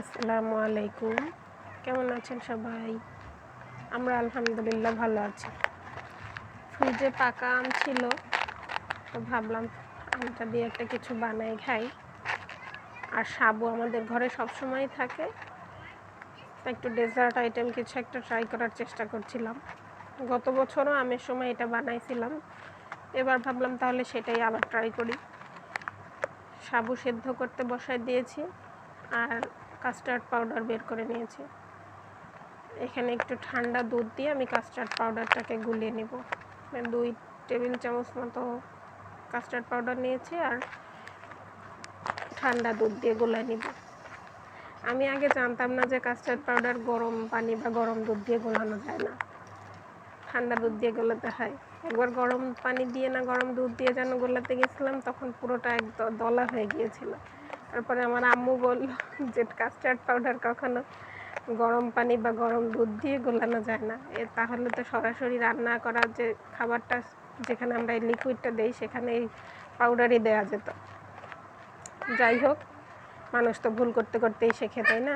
আসসালামু আলাইকুম। কেমন আছেন সবাই? আমরা আলহামদুলিল্লাহ ভালো আছি। ফ্রিজে পাকা আম ছিল, তো ভাবলাম আমটা দিয়ে একটা কিছু বানাই খাই। আর সাবু আমাদের ঘরে সব সবসময় থাকে একটু ডেজার্ট আইটেম কিছু একটা ট্রাই করার চেষ্টা করছিলাম। গত বছরও আমের সময় এটা বানাইছিলাম। এবার ভাবলাম তাহলে সেটাই আবার ট্রাই করি। সাবু সেদ্ধ করতে বসায় দিয়েছি। আর কাস্টার্ড পাউডার বের করে নিয়েছি। এখানে একটু ঠান্ডা দুধ দিয়ে আমি কাস্টার্ড পাউডারটাকে গুলিয়ে নেব। মানে দুই টেবিল চামচ মতো কাস্টার্ড পাউডার নিয়েছি আর ঠান্ডা দুধ দিয়ে গোলায় নিব। আমি আগে জানতাম না যে কাস্টার্ড পাউডার গরম পানি বা গরম দুধ দিয়ে গোলানো যায় না। ঠান্ডা দুধ দিয়ে গোলাতে হয়। একবার গরম পানি দিয়ে না গরম দুধ দিয়ে যেন গোলাতে গেছিলাম, তখন পুরোটা একদম দলা হয়ে গিয়েছিল। তারপরে আমার আম্মু বলল যে কাস্টার্ড পাউডার কখনো গরম পানি বা গরম দুধ দিয়ে গোলানো যায় না। এ তাহলে তো সরাসরি রান্না করা যে খাবারটা যেখানে আমরা এই লিকুইডটা দেই সেখানে এই পাউডারই দেওয়া যেত। যাই হোক, মানুষ তো ভুল করতে করতেই শেখে, তাই না?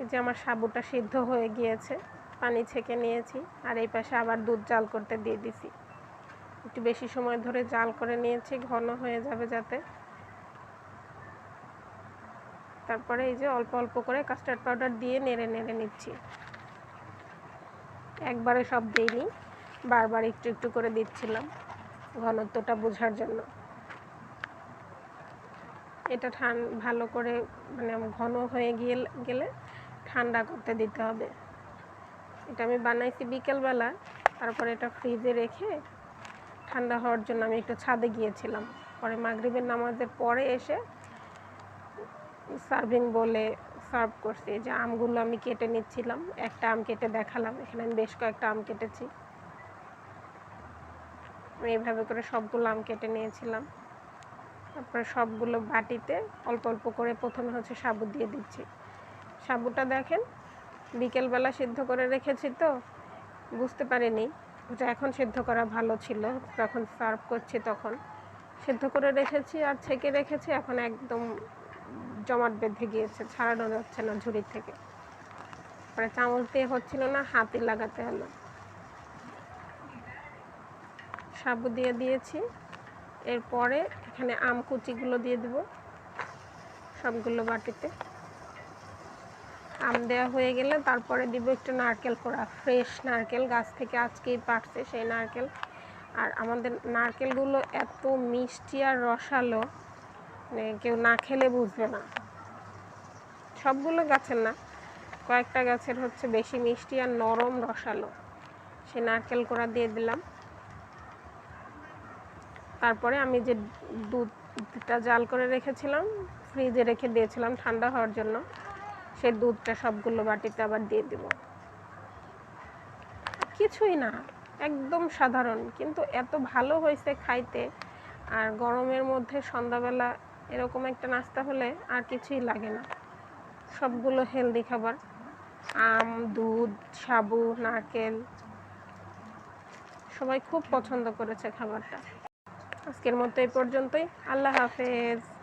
এই যে আমার সাবুটা সিদ্ধ হয়ে গিয়েছে, পানি ছেঁকে নিয়েছি, আর এই পাশে আবার দুধ জাল করতে দিয়ে দিছি। একটু বেশি সময় ধরে জাল করে নিয়েছি, ঘন হয়ে যাবে যাতে। তারপরে এই যে অল্প অল্প করে কাস্টার্ড পাউডার দিয়ে নেড়ে নেড়ে নিচ্ছি। একবারে সব দিইনি, বারবার একটু একটু করে দিচ্ছিলাম ঘনত্বটা বোঝার জন্য। এটা ঠান, ভালো করে মানে ঘন হয়ে গিয়ে, গেলে ঠান্ডা করতে দিতে হবে। এটা আমি বানাইছি বিকেলবেলা, তারপরে এটা ফ্রিজে রেখে ঠান্ডা হওয়ার জন্য আমি একটু ছাদে গিয়েছিলাম। পরে মাগরিবের নামাজের পরে এসে সার্ভিং বলে সার্ভ করছি। যে আমগুলো আমি কেটে নিচ্ছিলাম, একটা আম কেটে দেখালাম। এখানে আমি বেশ কয়েকটা আম কেটেছি। আমি এইভাবে করে সবগুলো আম কেটে নিয়েছিলাম। তারপরে সবগুলো বাটিতে অল্প অল্প করে প্রথমে হচ্ছে সাবু দিয়ে দিচ্ছি। সাবুটা দেখেন, বিকেলবেলা সিদ্ধ করে রেখেছি তো, বুঝতে পারিনি ওটা এখন সিদ্ধ করা ভালো ছিল। যখন সার্ভ করছি তখন। সিদ্ধ করে রেখেছি আর ছেঁকে রেখেছি, এখন একদম জমাট বেঁধে গিয়েছে, ছাড়ানো যাচ্ছে না ঝুড়ি থেকে। পরে চামচ দিয়ে হচ্ছিল না, হাতে লাগাতে হলো। সাবু দিয়ে দিয়েছি। এরপরে এখানে আম কুচিগুলো দিয়ে দেব সবগুলো বাটিতে। আম দেওয়া হয়ে গেলে তারপরে দিব একটু নারকেল কোড়া, ফ্রেশ নারকেল, গাছ থেকে আজকেই পাকছে সেই নারকেল। আর আমাদের নারকেলগুলো এত মিষ্টি আর রসালো মানে কেউ না খেলে বুঝবে না। সবগুলো গাছের না, কয়েকটা গাছের হচ্ছে বেশি মিষ্টি আর নরম রসালো। সেই নারকেল কোড়া দিয়ে দিলাম। তারপরে আমি যে দুধটা জাল করে রেখেছিলাম, ফ্রিজে রেখে দিয়েছিলাম ঠান্ডা হওয়ার জন্য। সেই দুধটা সবগুলো বাটিতে আবার দিয়ে দিব। কিছুই না, একদম সাধারণ, কিন্তু এত ভালো হয়েছে খাইতে। আর গরমের মধ্যে সন্ধ্যাবেলা এরকম একটা নাস্তা হলে আর কিছুই লাগে না। সবগুলো হেলদি খাবার। আম, দুধ, সাবু, নারকেল, সবাই খুব পছন্দ করেছে খাবারটা। আজকের মতো এই পর্যন্তই। আল্লাহ হাফেজ।